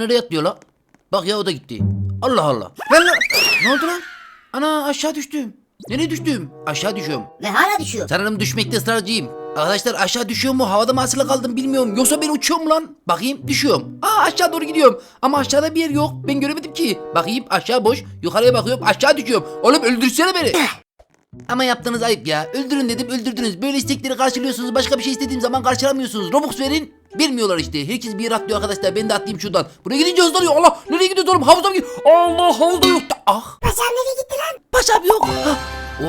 nereye atlıyor la? Bak ya o da gitti. Allah Allah. Lan lan. Ne oldu lan? Ana aşağı düştüm. Nereye düştüm? Aşağı düşüyorum. Ve hala düşüyor. Sanırım düşmekte ısrarcıyım. Arkadaşlar aşağı düşüyor mu? Havada mı asılı kaldım bilmiyorum. Yoksa ben uçuyorum lan. Bakayım düşüyorum. Aa aşağı doğru gidiyorum. Ama aşağıda bir yer yok. Ben göremedim ki. Bakayım aşağı boş. Yukarıya bakıyorum aşağı düşüyorum. Oğlum öldürsene beni. Ama yaptığınız ayıp ya. Öldürün dedim öldürdünüz. Böyle istekleri karşılıyorsunuz. Başka bir şey istediğim zaman karşılamıyorsunuz. Robux verin. Bilmiyorlar işte. Herkes bir yer atlıyor arkadaşlar. Ben de atlayayım şuradan. Buraya gidince hızlanıyor. Allah nereye gidiyoruz oğlum? Havuza mı gidiyor? Allah havuzda yok. da- Ah. Paşam nereye gitti lan? Paşam yok. Ha.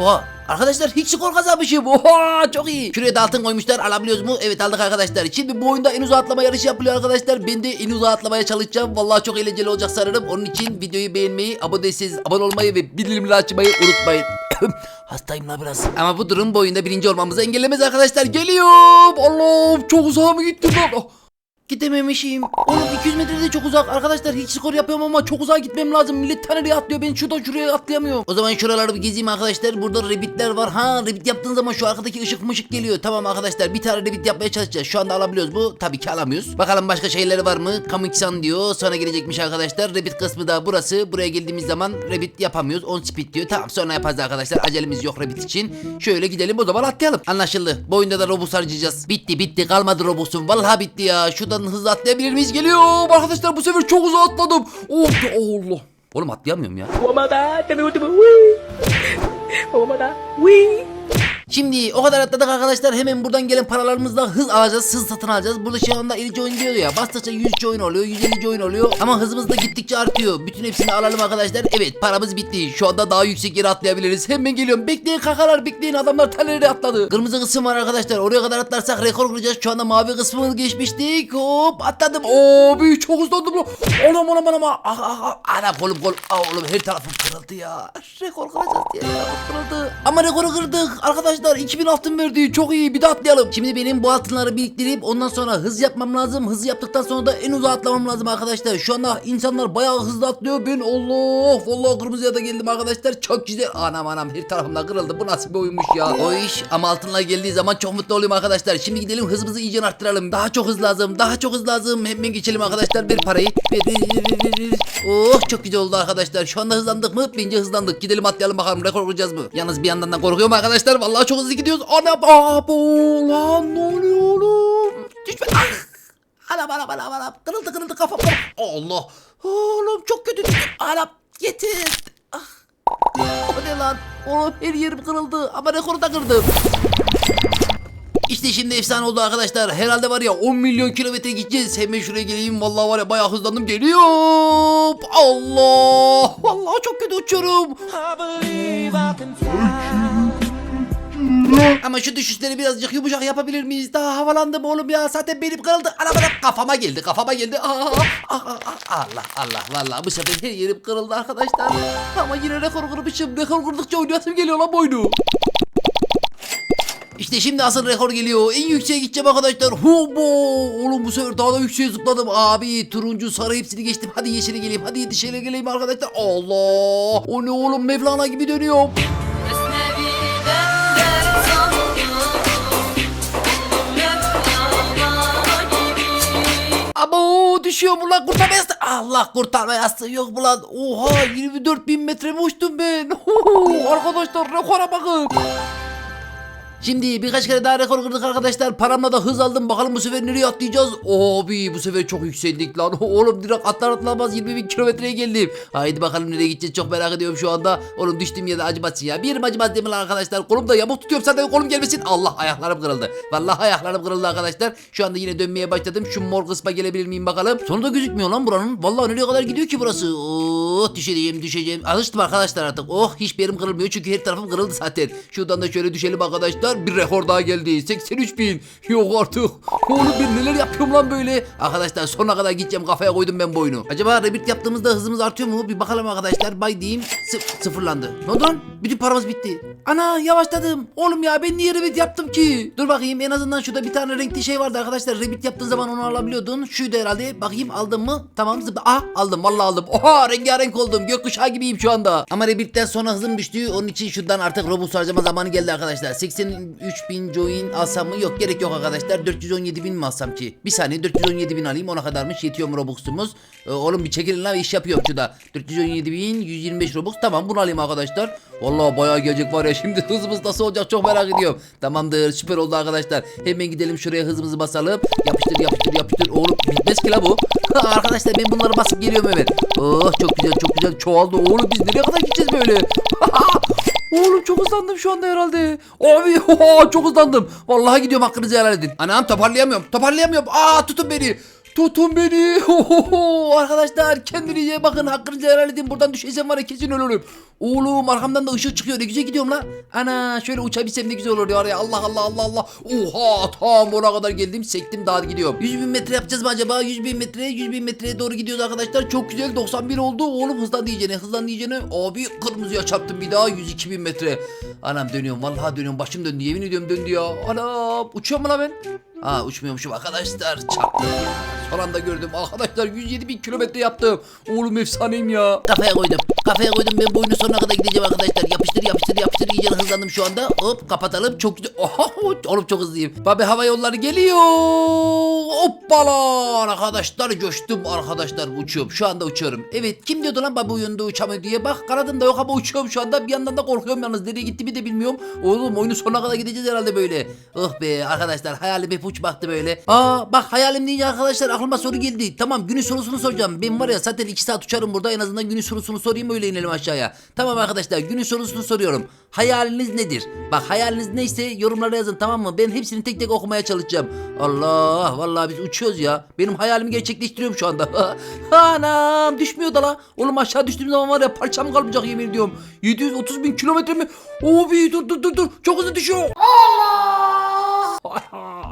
Oha. Arkadaşlar hiç skor kazanmışım. Oha çok iyi. Şuraya da altın koymuşlar. Alabiliyoruz mu? Evet aldık arkadaşlar. Şimdi bu oyunda en uzağa atlama yarışı yapılıyor arkadaşlar. Ben de en uzağa atlamaya çalışacağım. Vallahi çok eğlenceli olacak sanırım. Onun için videoyu beğenmeyi, abone değilseniz abone olmayı ve bildirimleri açmayı unutmayın. Hastayım la biraz. Ama bu durum bu oyunda birinci olmamızı engellemez arkadaşlar. Geliyorum. Allah'ım çok uzağa mı gittim lan? Ah. Gidememişim. Oğlum 200 metrede çok uzak. Arkadaşlar hiç skor yapıyorum ama çok uzağa gitmem lazım. Millet nereye atlıyor. Ben şuradan şuraya atlayamıyorum. O zaman şuraları bir gezeyim arkadaşlar. Burada rabbitler var. Ha rabbit yaptığın zaman şu arkadaki ışık mışık geliyor. Tamam arkadaşlar bir tane rabbit yapmaya çalışacağız. Şu anda alabiliyoruz bu. Tabii ki alamıyoruz. Bakalım başka şeyleri var mı? Kamiksan diyor. Sonra gelecekmiş arkadaşlar. Rabbit kısmı da burası. Buraya geldiğimiz zaman rabbit yapamıyoruz. On speed diyor. Tamam sonra yaparız arkadaşlar. Acelemiz yok rabbit için. Şöyle gidelim o zaman atlayalım. Anlaşıldı. Bu oyunda da robux harcayacağız. Bitti bitti kalmadı robuxum. Vallahi bitti ya. Şuradan Birazdan hızlı atlayabilir miyiz? Geliyor. Arkadaşlar bu sefer çok hızlı atladım. Oh, oh Allah. Oğlum atlayamıyorum ya. Obama da. Obama da. Obama da. Şimdi o kadar atladık arkadaşlar. Hemen buradan gelen paralarımızla hız alacağız. Hız satın alacağız. Burada şu anda 50 coin diyor ya. Bastıkça 100 coin oluyor. 150 coin oluyor. Ama hızımız da gittikçe artıyor. Bütün hepsini alalım arkadaşlar. Evet paramız bitti. Şu anda daha yüksek yere atlayabiliriz. Hemen geliyorum. Bekleyin kakalar bekleyin. Adamlar taneleri atladı. Kırmızı kısım var arkadaşlar. Oraya kadar atlarsak rekor kıracağız. Şu anda mavi kısmını geçmiştik. Hop atladım. Oo büyük çok hızlandım lan. Anam anam anam. Ah ah ah. Ana kolum kol. Aa, oğlum her tarafım kırıldı ya. Rekor kıracağız diye kırıldı. Ama rekoru kırdık. Arkadaşlar 2000 altın verdi. Çok iyi. Bir de atlayalım. Şimdi benim bu altınları biriktirip ondan sonra hız yapmam lazım. Hız yaptıktan sonra da en uzağa atlamam lazım arkadaşlar. Şu anda insanlar bayağı hızlı atlıyor. Ben Allah vallahi kırmızıya da geldim arkadaşlar. Çok güzel. Anam anam her tarafımda kırıldı. Bu nasıl bir oyunmuş ya. O iş ama altınlar geldiği zaman çok mutlu oluyorum arkadaşlar. Şimdi gidelim hızımızı iyice arttıralım. Daha çok hız lazım. Daha çok hız lazım. Hemen geçelim arkadaşlar. Ver parayı. Oh çok güzel oldu arkadaşlar. Şu anda hızlandık mı? Bence hızlandık. Gidelim atlayalım bakalım. Rekor kıracağız mı? Yalnız bir yandan da korkuyorum arkadaşlar. Vallahi çok hızlı gidiyoruz. Ana abo lan ne oluyor? Düşme. Ah. Anam anam anam anam. Kırıldı kırıldı kafam. kafam. Allah. Oğlum çok kötü düştüm. Anam yeter. Ah. O ne lan? Oğlum her yerim kırıldı. Ama rekoru da kırdım. İşte şimdi efsane oldu arkadaşlar. Herhalde var ya 10 milyon kilometre gideceğiz. Hemen şuraya geleyim. Vallahi var ya bayağı hızlandım. Geliyorum. Allah. Vallahi çok kötü uçuyorum. Ama şu düşüşleri birazcık yumuşak yapabilir miyiz? Daha havalandım oğlum ya. Zaten benim kırıldı. Ana bana kafama geldi. Kafama geldi. Aa, aa, aa, Allah Allah vallahi bu sefer her yerim kırıldı arkadaşlar. Ama yine rekor kırmışım. Rekor kırdıkça oynayasım geliyor lan bu oyunu. İşte şimdi asıl rekor geliyor. En yükseğe gideceğim arkadaşlar. Hobo! Oğlum bu sefer daha da yükseğe zıpladım. Abi turuncu, sarı hepsini geçtim. Hadi yeşile geleyim. Hadi yeşile geleyim arkadaşlar. Allah! O ne oğlum Mevlana gibi dönüyorum. Düşüyor mu lan kurtarma yastığı? Allah kurtarma yastığı yok mu lan? Oha 24 bin metre mi uçtum ben? Arkadaşlar rekora bakın. Şimdi birkaç kere daha rekor kırdık arkadaşlar. Paramla da hız aldım. Bakalım bu sefer nereye atlayacağız? Abi bu sefer çok yükseldik lan. Oğlum direkt atlar atlamaz 20 bin kilometreye geldim. Haydi bakalım nereye gideceğiz çok merak ediyorum şu anda. Oğlum düştüğüm yerde acımasın ya. Bir yerim acımaz değil mi lan arkadaşlar? Kolum da yamuk tutuyorum zaten kolum gelmesin. Allah ayaklarım kırıldı. Vallahi ayaklarım kırıldı arkadaşlar. Şu anda yine dönmeye başladım. Şu mor kısma gelebilir miyim bakalım. Sonunda gözükmüyor lan buranın. Vallahi nereye kadar gidiyor ki burası? Oh düşeceğim düşeceğim. Alıştım arkadaşlar artık. Oh hiçbir yerim kırılmıyor çünkü her tarafım kırıldı zaten. Şuradan da şöyle düşelim arkadaşlar. Bir rekor daha geldi. 83 bin. Yok artık. Oğlum ben neler yapıyorum lan böyle. Arkadaşlar sonuna kadar gideceğim kafaya koydum ben bu. Acaba rebit yaptığımızda hızımız artıyor mu? Bir bakalım arkadaşlar. Bay diyeyim. Sı- sıfırlandı. Ne oldu lan? Bütün paramız bitti. Ana yavaşladım. Oğlum ya ben niye rebit yaptım ki? Dur bakayım en azından şurada bir tane renkli şey vardı arkadaşlar. Rebit yaptığın zaman onu alabiliyordun. Şuydu herhalde. Bakayım aldım mı? Tamam zıpla. Ah aldım vallahi aldım. Oha rengarenk rengarenk oldum. Gökkuşağı gibiyim şu anda. Ama Rebirth'ten sonra hızım düştü. Onun için şuradan artık Robux harcama zamanı geldi arkadaşlar. 83 bin join alsam mı? Yok gerek yok arkadaşlar. 417 bin mi alsam ki? Bir saniye 417 bin alayım. Ona kadarmış. Yetiyor mu Robux'umuz? Ee, oğlum bir çekilin lan iş yapıyorum şurada. 417 bin 125 Robux. Tamam bunu alayım arkadaşlar. Vallahi bayağı gelecek var ya. Şimdi hızımız nasıl olacak çok merak ediyorum. Tamamdır süper oldu arkadaşlar. Hemen gidelim şuraya hızımızı basalım. Yapıştır yapıştır yapıştır. Oğlum bitmez ki la bu. arkadaşlar ben bunları basıp geliyorum hemen. Oh çok güzel çok güzel çoğaldı. Oğlum biz nereye kadar gideceğiz böyle? Oğlum çok hızlandım şu anda herhalde. Abi çok hızlandım. Vallahi gidiyorum hakkınızı helal edin. Anam toparlayamıyorum. Toparlayamıyorum. Aa tutun beni. Tutun beni. Arkadaşlar kendinize bakın hakkınızı helal edin. Buradan düşeceğim var ya kesin ölürüm. Oğlum arkamdan da ışık çıkıyor. Ne güzel gidiyorum la. Ana şöyle uçabilsem ne güzel olur ya. ya. Allah Allah Allah Allah. Oha tam oraya kadar geldim. Sektim daha gidiyorum. 100 bin metre yapacağız mı acaba? 100 bin metre 100 bin metreye doğru gidiyoruz arkadaşlar. Çok güzel 91 oldu. Oğlum hızlan diyeceğine hızlan diyeceğine. Abi kırmızıya çarptım bir daha 102 bin metre. Anam dönüyorum vallahi dönüyorum. Başım döndü yemin ediyorum döndü ya. Anam uçuyor mu la ben? Ha uçmuyormuşum arkadaşlar. Çarptım. Son anda gördüm. Arkadaşlar 107 bin kilometre yaptım. Oğlum efsaneyim ya. Kafaya koydum. Kafaya koydum ben boyunun sonuna kadar gideceğim arkadaşlar. Yapıştır yapıştır yapıştır. İyice hızlandım şu anda. Hop kapatalım. Çok güzel. Oha, oğlum çok hızlıyım. Babi hava yolları geliyor. Hoppala. Arkadaşlar coştum arkadaşlar. Uçuyorum. Şu anda uçuyorum. Evet kim diyordu lan Babi oyunda uçamıyor diye. Bak kanadım da yok ama uçuyorum şu anda. Bir yandan da korkuyorum yalnız. Nereye gittiğimi de bilmiyorum. Oğlum oyunun sonuna kadar gideceğiz herhalde böyle. Oh be arkadaşlar hayalim hep uçmaktı böyle. Aa bak hayalim deyince arkadaşlar aklıma soru geldi. Tamam günün sorusunu soracağım. Ben var ya zaten 2 saat uçarım burada. En azından günün sorusunu sorayım öyle inelim aşağıya. Tamam arkadaşlar günün sorusunu soruyorum. Hayaliniz nedir? Bak hayaliniz neyse yorumlara yazın tamam mı? Ben hepsini tek tek okumaya çalışacağım. Allah vallahi biz uçuyoruz ya. Benim hayalimi gerçekleştiriyorum şu anda. Anam düşmüyor da la. Oğlum aşağı düştüğüm zaman var ya parçam kalmayacak yemin ediyorum. 730 bin kilometre mi? Obi dur dur dur dur. Çok hızlı düşüyor.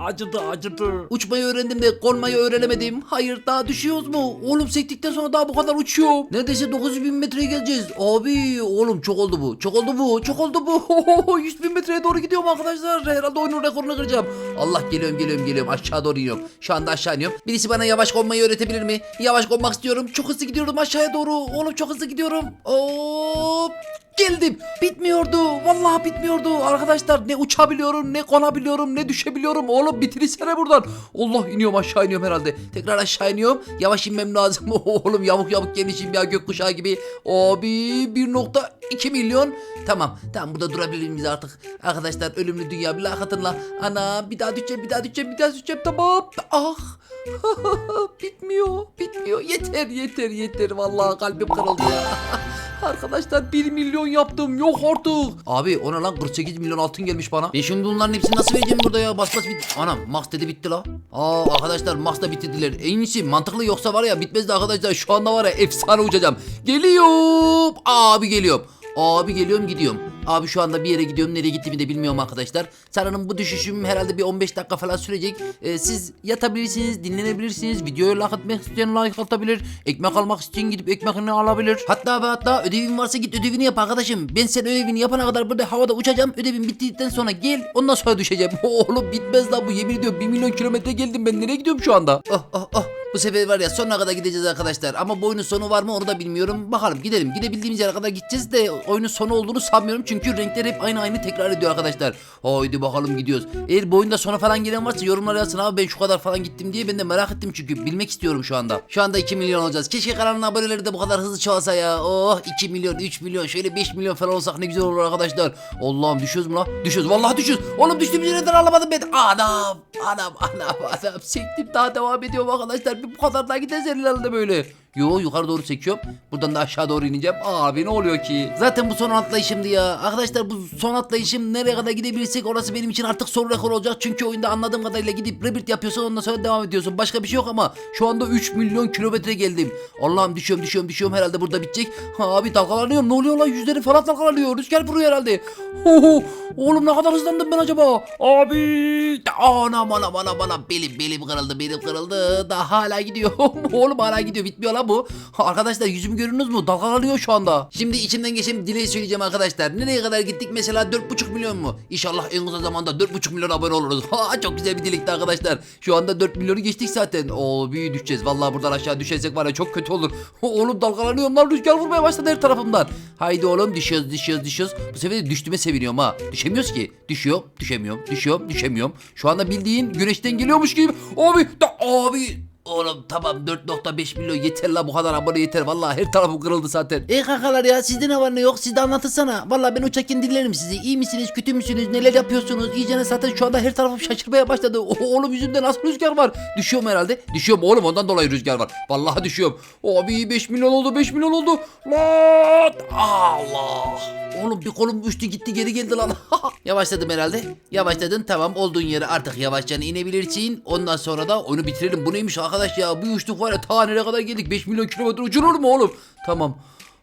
Acıdı acıdı. Uçmayı öğrendim de konmayı öğrenemedim. Hayır daha düşüyoruz mu? Oğlum sektikten sonra daha bu kadar uçuyor. Neredeyse 900 bin metreye geleceğiz. Abi oğlum çok oldu bu. Çok oldu bu. Çok oldu bu. 100 bin metreye doğru gidiyorum arkadaşlar. Herhalde oyunun rekorunu kıracağım. Allah geliyorum geliyorum geliyorum. Aşağı doğru iniyorum. Şu anda aşağı iniyorum. Birisi bana yavaş konmayı öğretebilir mi? Yavaş konmak istiyorum. Çok hızlı gidiyorum aşağıya doğru. Oğlum çok hızlı gidiyorum. Hop geldim. Bitmiyordu. Vallahi bitmiyordu. Arkadaşlar ne uçabiliyorum, ne konabiliyorum, ne düşebiliyorum. Oğlum bitirsene buradan. Allah iniyorum aşağı iniyorum herhalde. Tekrar aşağı iniyorum. Yavaş inmem lazım. Oğlum yamuk yamuk genişim ya gökkuşağı gibi. Abi 1.2 milyon. Tamam. Tamam burada durabilir miyiz artık? Arkadaşlar ölümlü dünya bir hatırla. Ana bir daha düşeceğim, bir daha düşeceğim, bir daha düşeceğim. Tamam. Ah. bitmiyor, bitmiyor. Yeter, yeter, yeter. Vallahi kalbim kırıldı ya. Arkadaşlar 1 milyon yaptım yok artık. Abi ona lan 48 milyon altın gelmiş bana. Ben şimdi bunların hepsini nasıl vereceğim burada ya? Bas bas bit. Anam Max dedi bitti la. Aa arkadaşlar Max da bitirdiler. En iyisi mantıklı yoksa var ya bitmez de arkadaşlar şu anda var ya efsane uçacağım. Geliyorum. Abi geliyorum. Abi geliyorum gidiyorum. Abi şu anda bir yere gidiyorum. Nereye gittiğimi de bilmiyorum arkadaşlar. Sanırım bu düşüşüm herhalde bir 15 dakika falan sürecek. Ee, siz yatabilirsiniz, dinlenebilirsiniz. Videoyu like atmak isteyen like atabilir. Ekmek almak isteyen gidip ekmeğini alabilir. Hatta ve hatta ödevin varsa git ödevini yap arkadaşım. Ben sen ödevini yapana kadar burada havada uçacağım. Ödevin bittikten sonra gel ondan sonra düşeceğim. Oğlum bitmez lan bu yemin ediyorum 1 milyon kilometre geldim ben nereye gidiyorum şu anda? Oh oh oh. Bu sefer var ya sonuna kadar gideceğiz arkadaşlar. Ama bu oyunun sonu var mı onu da bilmiyorum. Bakalım gidelim. Gidebildiğimiz yere kadar gideceğiz de oyunun sonu olduğunu sanmıyorum. Çünkü renkler hep aynı aynı tekrar ediyor arkadaşlar. Haydi bakalım gidiyoruz. Eğer bu oyunda sona falan gelen varsa yorumlara yazsın abi ben şu kadar falan gittim diye ben de merak ettim çünkü bilmek istiyorum şu anda. Şu anda 2 milyon olacağız. Keşke kanalın aboneleri de bu kadar hızlı çoğalsa ya. Oh 2 milyon 3 milyon şöyle 5 milyon falan olsak ne güzel olur arkadaşlar. Allah'ım düşüyoruz mu lan? Düşüyoruz. Vallahi düşüyoruz. Oğlum düştüğümüz yerden alamadım ben. Anam anam anam anam. Sektim daha devam ediyorum arkadaşlar. Bir bu kadar daha gideriz herhalde böyle. Yo yukarı doğru çekiyorum. Buradan da aşağı doğru ineceğim. Abi ne oluyor ki? Zaten bu son atlayışımdı ya. Arkadaşlar bu son atlayışım nereye kadar gidebilirsek orası benim için artık son rekor olacak. Çünkü oyunda anladığım kadarıyla gidip rebirth yapıyorsun ondan sonra devam ediyorsun. Başka bir şey yok ama şu anda 3 milyon kilometre geldim. Allah'ım düşüyorum düşüyorum düşüyorum herhalde burada bitecek. Abi dalgalanıyorum ne oluyor lan yüzlerim falan dalgalanıyor. Rüzgar vuruyor herhalde. Ho, oğlum ne kadar hızlandım ben acaba? Abi anam anam anam anam belim belim kırıldı belim kırıldı. Daha hala gidiyor. oğlum hala gidiyor bitmiyor lan bu. Ha, Arkadaşlar yüzümü görüyorsunuz mu? Dalgalanıyor şu anda. Şimdi içimden geçen dileği söyleyeceğim arkadaşlar. Nereye kadar gittik mesela 4,5 milyon mu? İnşallah en kısa zamanda 4,5 milyon abone oluruz. Ha, çok güzel bir dilekti arkadaşlar. Şu anda 4 milyonu geçtik zaten. Oo büyü düşeceğiz. Vallahi buradan aşağı düşersek var ya çok kötü olur. oğlum dalgalanıyorum lan rüzgar vurmaya başladı her tarafımdan. Haydi oğlum düşüyoruz düşüyoruz düşüyoruz. Bu sefer de düştüğüme seviniyorum ha. Düşemiyoruz ki. Düşüyor düşemiyorum düşüyorum düşemiyorum. Şu anda bildiğin güneşten geliyormuş gibi. Abi da abi Oğlum tamam 4.5 milyon yeter la bu kadar abone yeter. Vallahi her tarafım kırıldı zaten. E kankalar ya sizde ne var ne yok siz de anlatırsana. Vallahi ben uçarken dinlerim sizi. İyi misiniz kötü müsünüz neler yapıyorsunuz? İyicene zaten şu anda her tarafım şaşırmaya başladı. O, oğlum yüzümde nasıl rüzgar var? Düşüyorum herhalde. Düşüyorum oğlum ondan dolayı rüzgar var. Vallahi düşüyorum. Abi 5 milyon oldu 5 milyon oldu. Lan Allah. Oğlum bir kolum uçtu gitti geri geldi lan. Yavaşladım herhalde. Yavaşladın tamam olduğun yere artık yavaşça inebilirsin. Ondan sonra da onu bitirelim. Bu neymiş arkadaş ya? Bir uçtuk var ya ta nereye kadar geldik? 5 milyon kilometre uçurur mu oğlum? Tamam.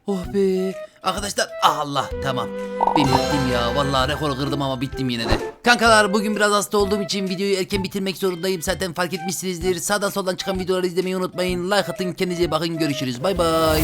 Oh be. Arkadaşlar Allah tamam. Ben bittim ya. Vallahi rekoru kırdım ama bittim yine de. Kankalar bugün biraz hasta olduğum için videoyu erken bitirmek zorundayım. Zaten fark etmişsinizdir. Sağdan soldan çıkan videoları izlemeyi unutmayın. Like atın kendinize bakın. Görüşürüz. Bay bay.